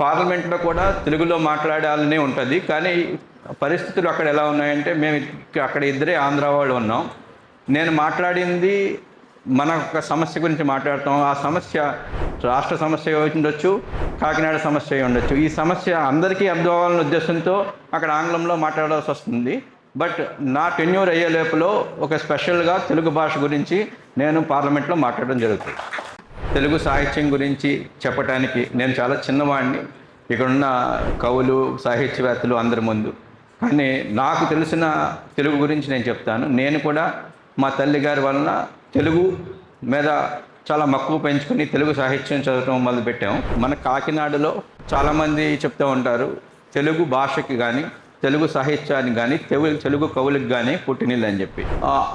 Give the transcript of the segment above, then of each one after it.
పార్లమెంట్లో కూడా తెలుగులో మాట్లాడాలని ఉంటుంది. కానీ పరిస్థితులు అక్కడ ఎలా ఉన్నాయంటే మేము అక్కడ ఇద్దరే ఆంధ్ర వాళ్ళు ఉన్నాం. నేను మాట్లాడింది మన ఒక సమస్య గురించి మాట్లాడతాం. ఆ సమస్య రాష్ట్ర సమస్య ఉండొచ్చు కాకినాడ సమస్య ఉండొచ్చు. ఈ సమస్య అందరికీ అర్థం అవ్వాలనే ఉద్దేశంతో అక్కడ ఆంగ్లంలో మాట్లాడాల్సి వస్తుంది. బట్ నా టెన్యూర్ అయ్యే లోపల ఒక స్పెషల్గా తెలుగు భాష గురించి నేను పార్లమెంట్లో మాట్లాడడం జరుగుతుంది. తెలుగు సాహిత్యం గురించి చెప్పడానికి నేను చాలా చిన్నవాడిని. ఇక్కడున్న కవులు సాహిత్యవేత్తలు అందరి ముందు. కానీ నాకు తెలిసిన తెలుగు గురించి నేను చెప్తాను. నేను కూడా మా తల్లి గారి వలన తెలుగు మీద చాలా మక్కువ పెంచుకుని తెలుగు సాహిత్యం చదవటం మొదలుపెట్టాము మన కాకినాడలో చాలామంది చెప్తూ ఉంటారు తెలుగు భాషకి కానీ తెలుగు సాహిత్యానికి కానీ తెలుగు తెలుగు కవులకు కానీ పుట్టినిల్లు అని చెప్పి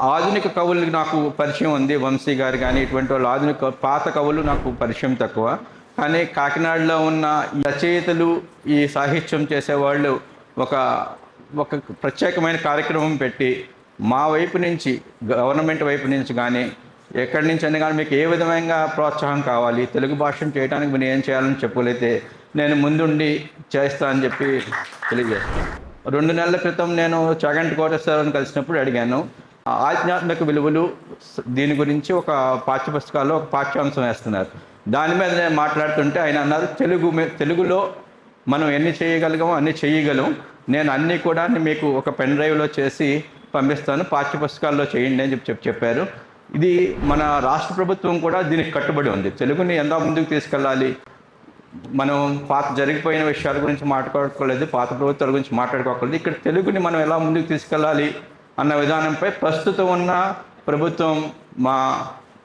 ఆధునిక కవులకు నాకు పరిచయం ఉంది వంశీ గారు కానీ ఇటువంటి వాళ్ళు ఆధునిక పాత కవులు నాకు పరిచయం తక్కువ. కానీ కాకినాడలో ఉన్న రచయితలు ఈ సాహిత్యం చేసేవాళ్ళు ఒక ఒక ప్రత్యేకమైన కార్యక్రమం పెట్టి మా వైపు నుంచి గవర్నమెంట్ వైపు నుంచి కానీ ఎక్కడి నుంచి అయినా కానీ మీకు ఏ విధమైన ప్రోత్సాహం కావాలి తెలుగు భాషను చేయడానికి మీరు ఏం చేయాలని చెప్పలేతే నేను ముందుండి చేస్తా అని చెప్పి తెలియజేస్తాను రెండు నెలల క్రితం నేను చాగంటి కోటేశ్వరరావుని కలిసినప్పుడు అడిగాను. ఆధ్యాత్మిక విలువలు దీని గురించి ఒక పాఠ్య పుస్తకాల్లో ఒక పాఠ్యాంశం వేస్తున్నారు. దాని మీద నేను మాట్లాడుతుంటే ఆయన అన్నారు తెలుగు మీ- తెలుగులో మనం ఎన్ని చేయగలిగామో అన్ని చేయగలం. నేను అన్నీ కూడా మీకు ఒక పెన్ డ్రైవ్లో చేసి పంపిస్తాను. పాఠ్య పుస్తకాల్లో చేయండి అని చెప్పి చెప్పి చెప్పారు. ఇది మన రాష్ట్ర ప్రభుత్వం కూడా దీనికి కట్టుబడి ఉంది. తెలుగుని ఎంత ముందుకు తీసుకెళ్ళాలి. మనం పాత జరిగిపోయిన విషయాల గురించి మాట్లాడుకోలేదు పాత ప్రభుత్వాల గురించి మాట్లాడుకోకూడదు. ఇక్కడ తెలుగుని మనం ఎలా ముందుకు తీసుకెళ్ళాలి అన్న విధానంపై ప్రస్తుతం ఉన్న ప్రభుత్వం మా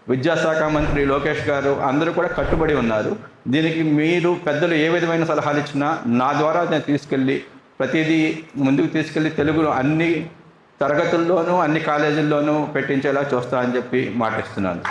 విద్యాశాఖ మంత్రి లోకేష్ గారు అందరూ కూడా కట్టుబడి ఉన్నారు. దీనికి మీరు పెద్దలు ఏ విధమైన సలహాలు ఇచ్చినా నా ద్వారా నేను తీసుకెళ్ళి ప్రతిదీ ముందుకు తీసుకెళ్ళి తెలుగులో అన్ని తరగతుల్లోనూ అన్ని కాలేజీల్లోనూ పెట్టించేలా చూస్తా అని చెప్పి మాటిస్తున్నాను.